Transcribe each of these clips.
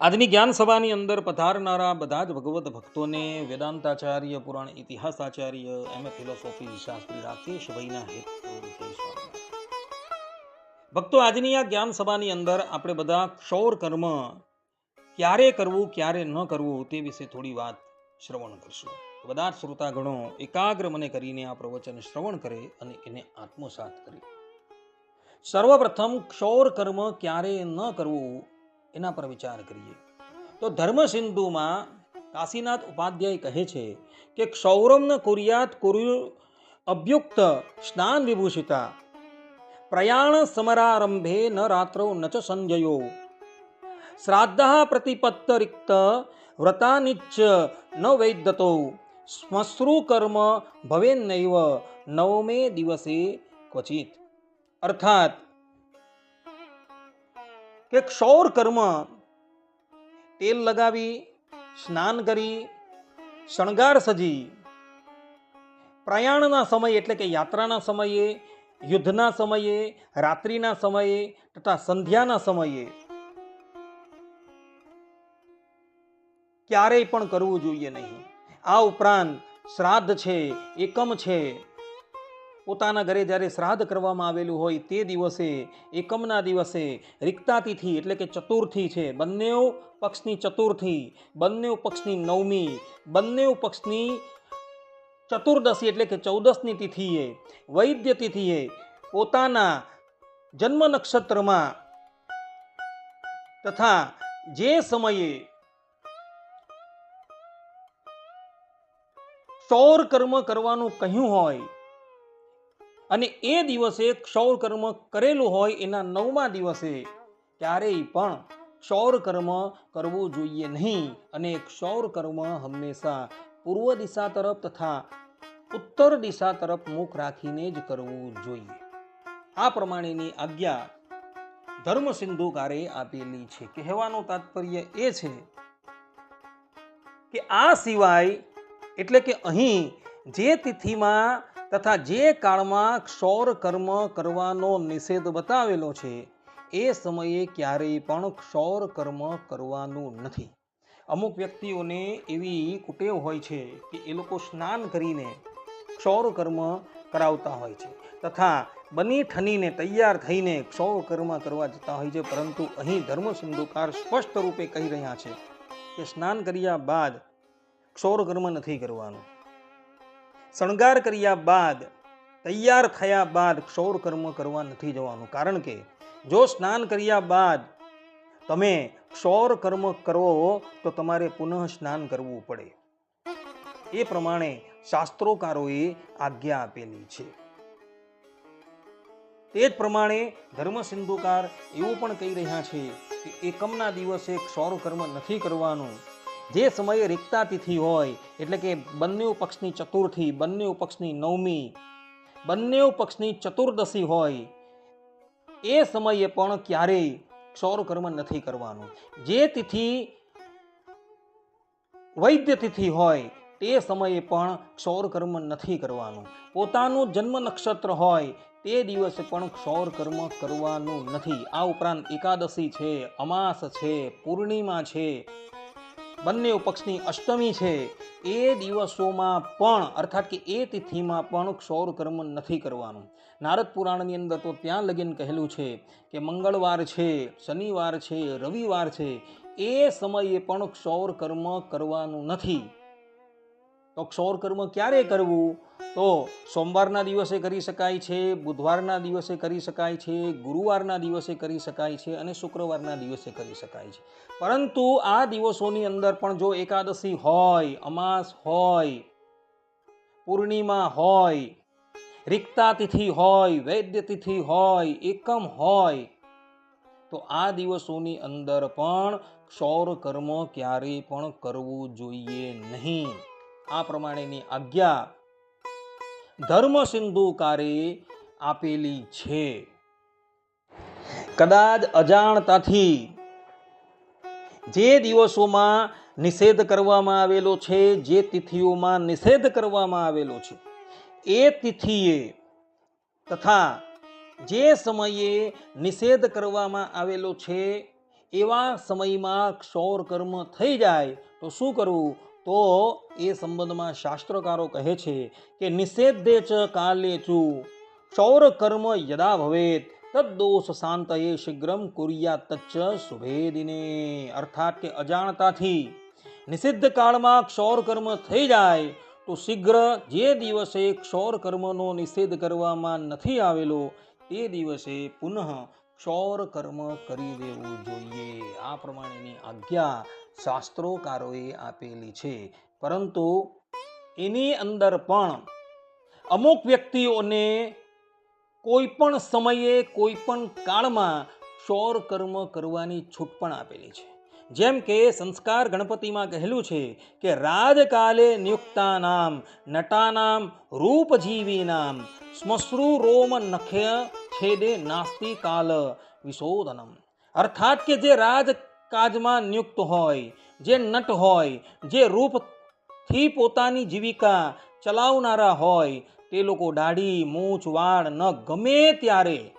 આજની જ્ઞાન સભાની અંદર પધારનારા બધા જ ભગવત ભક્તોને વેદાંતાચાર્ય, પુરાણ ઇતિહાસાચાર્ય, એમ એ ફિલોસોફી, શાસ્ત્રી રાકેશભાઈના હેતુ ભક્તો, આજની આ જ્ઞાન સભાની અંદર આપણે બધા ક્ષૌર કર્મ ક્યારે કરવું, ક્યારે ન કરવું તે વિશે થોડી વાત શ્રવણ કરશું. બધા જ શ્રોતાગણો એકાગ્ર મને કરીને આ પ્રવચન શ્રવણ કરે અને એને આત્મસાત કરે. સર્વપ્રથમ ક્ષૌર કર્મ ક્યારે ન કરવું એના પર વિચાર કરીએ. તો ધર્મ સિંધુમાં કાશીનાથ ઉપાધ્યાય કહે છે કે ક્ષૌરમ ન કુર્યાત કુરુ અભ્યુક્ત સ્નાન વિભૂષિતા, પ્રયાણ સમરારંભે ન રાત્રૌ ન ચ સંજયો શ્રાદ્ધ પ્રતિપત્તરિક્ત વ્રતાનિચ્ચ ન વૈદ્યતો શ્મશ્રુ કર્મ ભવેન્નૈવ, નવમે દિવસે ક્વચિત. અર્થાત કે ક્ષૌર કર્મ તેલ લગાવી, સ્નાન કરી, શણગાર સજી. પ્રયાણના સમયે એટલે કે યાત્રાના સમયે, યુદ્ધના સમયે, રાત્રિના સમયે તથા સંધ્યાના સમયે ક્યારેય પણ કરવું જોઈએ નહીં. આ ઉપરાંત શ્રાદ્ધ છે, એકમ છે પોતાના ઘરે જ્યારે શ્રાદ્ધ કરવામાં આવેલું હોય તે દિવસે, એકમના દિવસે રિક્તા તિથિ એટલે કે ચતુર્થી છે. બંને પક્ષની ચતુર્થી બંને પક્ષની નવમી બંને પક્ષની ચતુર્દશી એટલે કે ચૌદસની તિથિએ, વૈદ્ય તિથિએ પોતાના જન્મ નક્ષત્રમાં તથા જે સમયે સૌર કર્મ કરવાનું કહ્યું હોય અને એ દિવસે ક્ષૌર કર્મ કરેલું હોય એના નવમા દિવસે, ક્યારેય પણ ક્ષૌર કર્મ કરવું જોઈએ નહીં. અને ક્ષૌર કર્મ હંમેશા પૂર્વ દિશા તરફ તથા ઉત્તર દિશા તરફ મુખ રાખીને જ કરવું જોઈએ. આ પ્રમાણેની આજ્ઞા ધર્મ સિંધુકારે આપેલી છે. કહેવાનું તાત્પર્ય એ છે કે આ સિવાય, એટલે કે અહીં જે તિથિમાં તથા જે કાળમાં ક્ષૌર કર્મ કરવાનો નિષેધ બતાવેલો છે, એ સમયે ક્યારેય પણ ક્ષૌર કર્મ કરવાનું નથી. અમુક વ્યક્તિઓને એવી કુટેવ હોય છે કે એ લોકો સ્નાન કરીને ક્ષૌર કર્મ કરાવતા હોય છે તથા બની ઠનીને તૈયાર થઈને ક્ષૌર કર્મ કરવા જતા હોય છે, પરંતુ અહીં ધર્મ સિંધુકાર સ્પષ્ટ રૂપે કહી રહ્યા છે કે સ્નાન કર્યા બાદ ક્ષૌર કર્મ નથી કરવાનું. શણગાર કર્યા બાદ, તૈયાર થયા બાદ ક્ષૌર કર્મ કરવા નથી જવાનું. કારણ કે, જો સ્નાન કર્યા બાદ તમે ક્ષૌર કર્મ કરો, તો તમારે પુનઃ સ્નાન કરવું પડે. એ પ્રમાણે શાસ્ત્રોકારોએ આજ્ઞા આપેલી છે. તે જ પ્રમાણે ધર્મ સિંધુકાર એવું પણ કહી રહ્યા છે કે એકમના દિવસે ક્ષૌર કર્મ નથી કરવાનું. જે સમયે રિક્તા તિથિ હોય, એટલે કે બંને પક્ષની ચતુર્થી બંને પક્ષની નવમી બંને પક્ષની ચતુર્દશી હોય, એ સમયે પણ ક્યારેય ક્ષૌરકર્મ નથી કરવાનું. જે તિથિ વૈદ્ય તિથિ હોય, તે સમયે પણ ક્ષૌરકર્મ નથી કરવાનું. પોતાનું જન્મ નક્ષત્ર હોય, તે દિવસે પણ ક્ષૌર કર્મ કરવાનું નથી. આ ઉપરાંત એકાદશી છે, અમાસ છે, પૂર્ણિમા છે બંને પક્ષની અષ્ટમી છે. એ દિવસોમાં પણ, અર્થાત કે એ તિથિમાં પણ ક્ષૌર કર્મ નથી કરવાનું. નારદ પુરાણની અંદર તો ત્યાં લગીન કહેલું છે કે મંગળવાર છે, શનિવાર છે, રવિવાર છે. એ સમયે પણ ક્ષૌર કર્મ કરવાનું નથી. તો ક્ષૌર કર્મ ક્યારે કરવું? તો સોમવારના દિવસે કરી શકાય છે, બુધવારના દિવસે કરી શકાય છે, ગુરુવારના દિવસે કરી શકાય છે અને શુક્રવારના દિવસે કરી શકાય છે. પરંતુ આ દિવસોની અંદર પણ જો એકાદશી હોય, અમાસ હોય, પૂર્ણિમા હોય, રિક્તા તિથિ હોય, વૈદ્ય તિથિ હોય, એકમ હોય, તો આ દિવસોની અંદર પણ ક્ષૌર કર્મ ક્યારેય પણ કરવું જોઈએ નહીં. આ પ્રમાણેની આજ્ઞા ધર્મ સિંધુકારે આપેલી છે. કદાચ અજાણતાથી જે દિવસોમાં નિષેધ કરવામાં આવેલો છે, જે તિથિઓમાં નિષેધ કરવામાં આવેલો છે, એ તિથિએ તથા જે સમયે નિષેધ કરવામાં આવેલો છે, એવા સમયમાં ક્ષૌર કર્મ થઈ જાય તો શું કરવું? તો એ સંબંધમાં શાસ્ત્રકારો કહે છે કે નિષેધે ચ કાલેચુ કર્મ યદા ભવેત. તદ્દોષ શાંતયે શીઘ્રમ કુરિયા તચ્ચ શુભેદિને અર્થાત કે અજાણતાથી. નિષિદ્ધ કાળમાં ક્ષૌર કર્મ થઈ જાય તો શીઘ્ર જે દિવસે ક્ષૌર કર્મનો નિષેધ કરવામાં નથી આવેલો, તે દિવસે પુનઃ ક્ષૌર કર્મ કરી દેવું જોઈએ. આ પ્રમાણેની આજ્ઞા શાસ્ત્રોકારોએ આપેલી છે. પરંતુ એની અંદર પણ અમુક વ્યક્તિઓને કોઈ પણ સમયે, કોઈ પણ કાળમાં ક્ષૌર કર્મ કરવાની છૂટ પણ આપેલી છે. જેમ કે સંસ્કાર ગણપતિમાં કહેલું છે કે રાજકાલે નિયુક્તાનામ નટાનામ રૂપજીવીનામ સ્મશ્રુ રોમ નખ્ય છેદે નાસ્તિ કાલ વિશોધનમ. અર્થાત કે જે રાજકાજમાં નિયુક્ત હોય, જે નટ હોય, જે રૂપથી પોતાની જીવિકા ચલાવનારા હોય, તે લોકો દાઢી, મૂછ, વાળ ન ગમે ત્યારે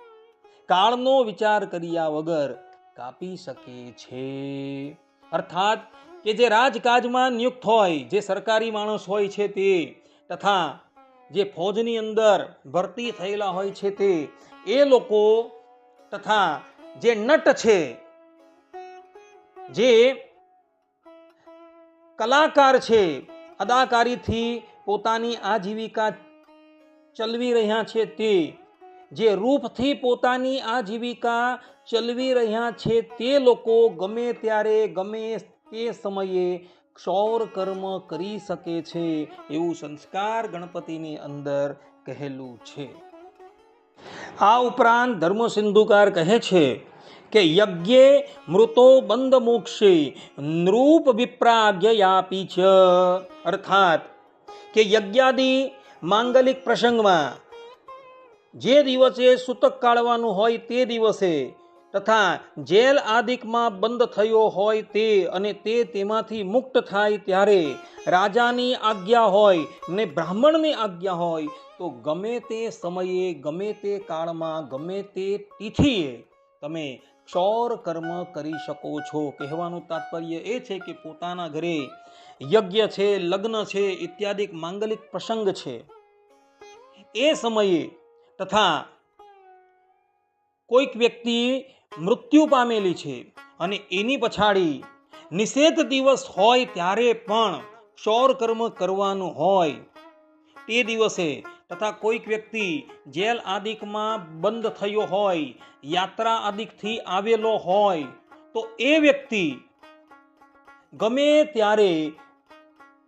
કાળનો વિચાર કર્યા વગર કાપી શકે છે. અર્થાત કે જે રાજકાજમાં નિયુક્ત હોય, જે સરકારી માણસ હોય છે તે, તથા જે ફૌજની અંદર ભરતી થયેલા હોય છે તે, એ લોકો તથા જે નટ છે જે કલાકાર છે, અદાકારીથી પોતાની આજીવિકા ચલવી રહ્યા છે તે, જે રૂપથી પોતાની આજીવિકા ચલવી રહ્યા છે તે લોકો ગમે ત્યારે, ગમે તે સમયે ક્ષૌર કર્મ કરી શકે છે એવું સંસ્કાર ગણપતિની અંદર કહેલું છે. આ ઉપરાંત ધર્મ સિંધુકાર કહે છે કે યજ્ઞે મૃતો બંધ મોક્ષે, નૃપ વિપ્રાગ્યયાપી છે. અર્થાત કે યજ્ઞાદિ માંગલિક પ્રસંગમાં જે દિવસે સૂતક કાઢવાનું હોય તે દિવસે તથા જેલ આદિકમાં બંધ થયો હોય તે અને તે તેમાંથી મુક્ત થાય ત્યારે રાજાની આજ્ઞા હોય ને બ્રાહ્મણની આજ્ઞા હોય તો ગમે તે સમયે, ગમે તે કાળમાં, ગમે તે તિથિએ તમે ક્ષૌર કર્મ કરી શકો છો. કહેવાનું તાત્પર્ય એ છે કે પોતાના ઘરે યજ્ઞ છે, લગ્ન છે, ઇત્યાદિ માંગલિક પ્રસંગ છે. એ સમયે તથા કોઈક વ્યક્તિ મૃત્યુ પામેલી છે અને એની પછાડી નિષેધ દિવસ હોય ત્યારે પણ ક્ષૌર કર્મ કરવાનું હોય. તે દિવસે તથા કોઈક વ્યક્તિ જેલ આદિકમાં બંધ થયો હોય, યાત્રા આદિકથી આવેલો હોય, તો એ વ્યક્તિ ગમે ત્યારે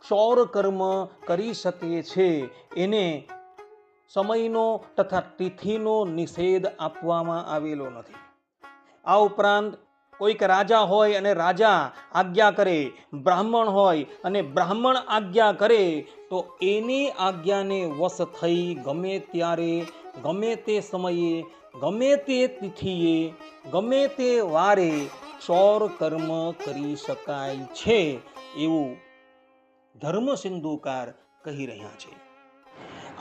ક્ષૌર કર્મ કરી શકે છે. એને સમયનો તથા તિથિનો નિષેધ આપવામાં આવેલો નથી. આ ઉપરાંત કોઈક રાજા હોય અને રાજા આજ્ઞા કરે, બ્રાહ્મણ હોય અને બ્રાહ્મણ આજ્ઞા કરે, તો એની આજ્ઞાને વશ થઈ ગમે ત્યારે, ગમે તે સમયે, ગમે તે તિથિએ, ગમે તે વારે ચોર કર્મ કરી શકાય છે એવું ધર્મ સિંધુકાર કહી રહ્યા છે.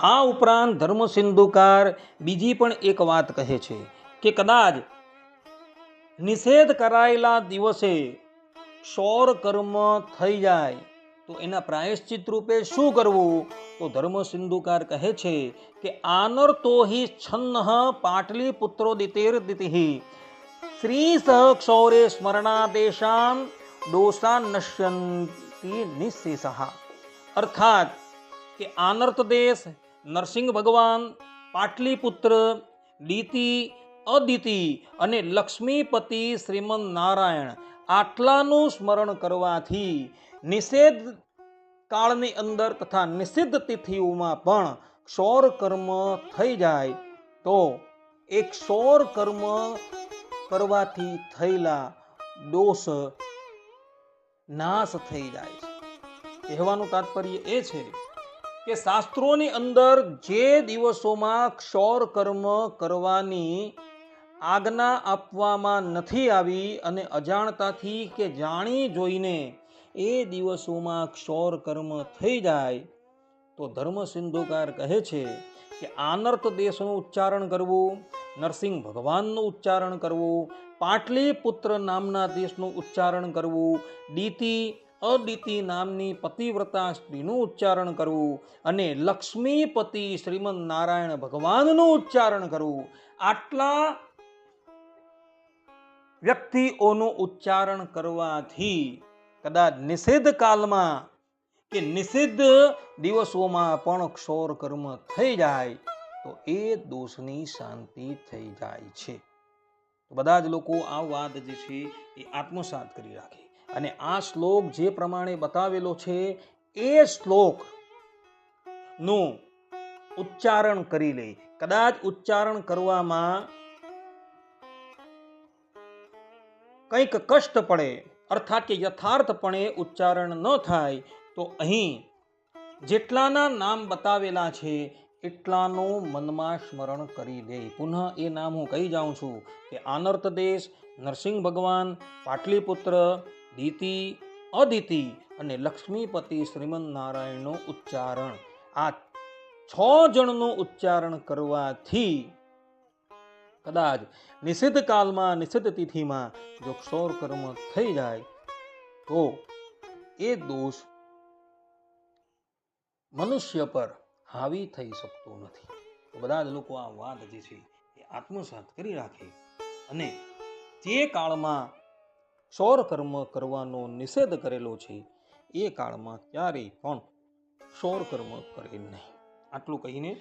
આ ઉપરાંત ધર્મ સિંધુકાર બીજી પણ એક વાત કહે છે કે કદાચ નિષેધ કરાયેલા દિવસે ક્ષૌર કર્મ થઈ જાય. તો એના પ્રાયશ્ચિત રૂપે શું કરવું? તો ધર્મ સિંધુકાર કહે છે કે આનર્તો હિ છન્ન પાટલીપુત્રો દિતેર દિતિ શ્રી સહ ક્ષૌરે સ્મરણાદેશાન દોષા નશ્યંતી નિશેષ. અર્થાત કે, આનર્ત દેશ, નરસિંહ ભગવાન પાટલીપુત્ર દીતિ અદિતિ અને લક્ષ્મીપતિ શ્રીમદ નારાયણ આટલાનું સ્મરણ કરવાથી નિષેધ કાળની અંદર તથા નિષિદ્ધ તિથિઓમાં પણ ક્ષૌર કર્મ થઈ જાય. તો એ ક્ષૌર કર્મ કરવાથી થયેલા દોષ નાશ થઈ જાય છે. કહેવાનું તાત્પર્ય એ છે કે શાસ્ત્રોની અંદર જે દિવસોમાં ક્ષૌર કર્મ કરવાની આજ્ઞા આપવામાં નથી આવી અને અજાણતાથી કે જાણી જોઈને એ દિવસોમાં ક્ષૌર કર્મ થઈ જાય, તો ધર્મ સિંધુકાર કહે છે કે આનર્ત દેશનું ઉચ્ચારણ કરવું, નરસિંહ ભગવાનનું ઉચ્ચારણ કરવું પાટલીપુત્ર નામના દેશનું ઉચ્ચારણ કરવું દીતિ અદિતિ નામની પતિવ્રતા સ્ત્રીનું ઉચ્ચારણ કરવું અને લક્ષ્મીપતિ શ્રીમદ નારાયણ ભગવાનનું ઉચ્ચારણ કરવું, આટલા વ્યક્તિઓનું ઉચ્ચારણ કરવાથી કદાચ નિષેધ કાલમાં કે નિષિદ્ધ દિવસોમાં પણ ક્ષોર કર્મ થઈ જાય, તો એ દોષની શાંતિ થઈ જાય છે. બધા જ લોકો આ વાત જે છે એ આત્મસાત કરી રાખે. અને આ શ્લોક જે પ્રમાણે બતાવેલો છે, એ શ્લોકનું ઉચ્ચારણ કરી લે. કદાચ ઉચ્ચારણ કરવામાં કંઈક કષ્ટ પડે અર્થાત કે યથાર્થપણે ઉચ્ચારણ ન થાય, તો અહીં જેટલાના નામ બતાવેલા છે, એટલાનું મનમાં સ્મરણ કરી દે. પુનઃ એ નામ હું કહી જાઉં છું કે આનર્ત દેશ, નરસિંહ ભગવાન, પાટલીપુત્ર, દીતિ, અદિતિ અને લક્ષ્મીપતિ શ્રીમંત નારાયણનું ઉચ્ચારણ. આ છ જણનું ઉચ્ચારણ કરવાથી કદાચ નિષિદ્ધ કાલમાં, નિષિદ્ધ તિથિમાં જો ક્ષૌર કર્મ થઈ જાય, તો એ દોષ મનુષ્ય પર હાવી થઈ શકતો નથી. તો બધા જ લોકો આ વાત જે છે એ આત્મસાત કરી રાખે અને જે કાળમાં સૌર કર્મ કરવાનો નિષેધ કરેલો છે, એ કાળમાં ક્યારેય પણ ક્ષૌર કર્મ કરે નહીં. આટલું કહીને